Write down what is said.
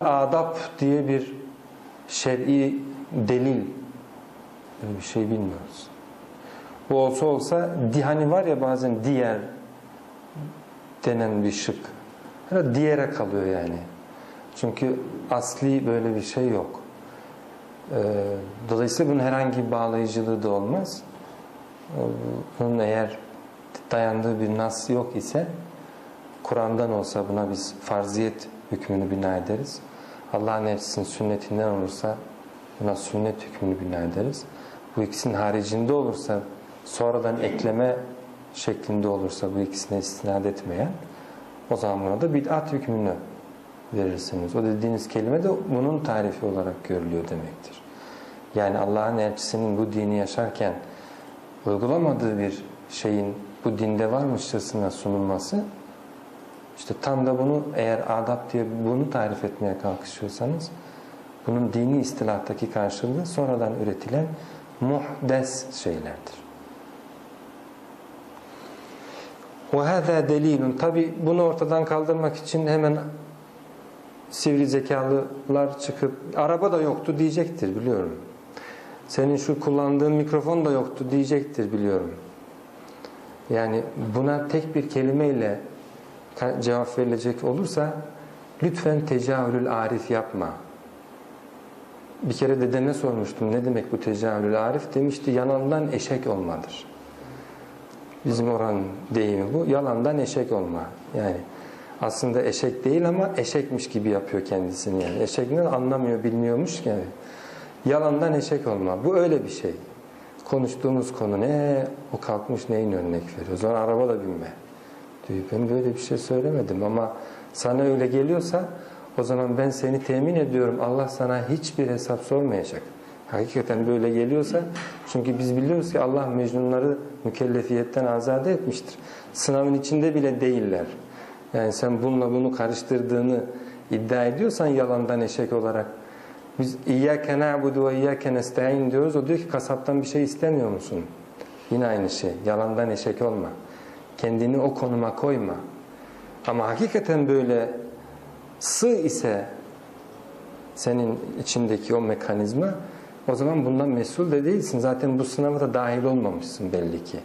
Adap diye bir şer'i delil bir şey bilmiyoruz. Bu olsa olsa di hani var ya bazen diğer denen bir şık. Hani diğere kalıyor yani. Çünkü asli böyle bir şey yok. Ee, dolayısıyla bunun herhangi bir bağlayıcılığı da olmaz. Ee, Bunun eğer dayandığı bir nas yok ise Kur'an'dan olsa buna biz farziyet hükmünü bina ederiz. Allah'ın elçisinin sünnetinden olursa buna sünnet hükmünü bina ederiz. Bu ikisinin haricinde olursa sonradan ekleme şeklinde olursa bu ikisine istinad etmeyen o zaman buna da bid'at hükmünü verirsiniz. O dediğiniz kelime de bunun tarifi olarak görülüyor demektir. Yani Allah'ın elçisinin bu dini yaşarken uygulamadığı bir şeyin bu dinde varmışçasına sunulması işte tam da bunu eğer adap diye bunu tarif etmeye kalkışıyorsanız bunun dini istilahtaki karşılığı sonradan üretilen muhdes şeylerdir. وَهَذَا delilun Tabi bunu ortadan kaldırmak için hemen sivri zekalılar çıkıp araba da yoktu diyecektir biliyorum. Senin şu kullandığın mikrofon da yoktu diyecektir biliyorum. Yani buna tek bir kelimeyle cevap verilecek olursa lütfen tecahülül arif yapma. Bir kere dedeme sormuştum ne demek bu tecahülül arif demişti yalandan eşek olmadır. Bizim oranın deyimi bu. Yalandan eşek olma. Yani aslında eşek değil ama eşekmiş gibi yapıyor kendisini yani. Eşek ne anlamıyor, bilmiyormuş yani. Yalandan eşek olma. Bu öyle bir şey. Konuştuğumuz konu ne? O kalkmış neyin örnek veriyor? Zaman araba da binme. Diyor. Ben böyle bir şey söylemedim ama sana öyle geliyorsa o zaman ben seni temin ediyorum. Allah sana hiçbir hesap sormayacak. Hakikaten böyle geliyorsa çünkü biz biliyoruz ki Allah mecnunları mükellefiyetten azade etmiştir. Sınavın içinde bile değiller. Yani sen bununla bunu karıştırdığını iddia ediyorsan yalandan eşek olarak biz İyyâke na'budu ve İyyâke nesta'in diyoruz. O diyor ki kasaptan bir şey istemiyor musun? Yine aynı şey. Yalandan eşek olma. Kendini o konuma koyma. Ama hakikaten böyle sığ ise senin içindeki o mekanizma o zaman bundan mesul de değilsin. Zaten bu sınava da dahil olmamışsın belli ki.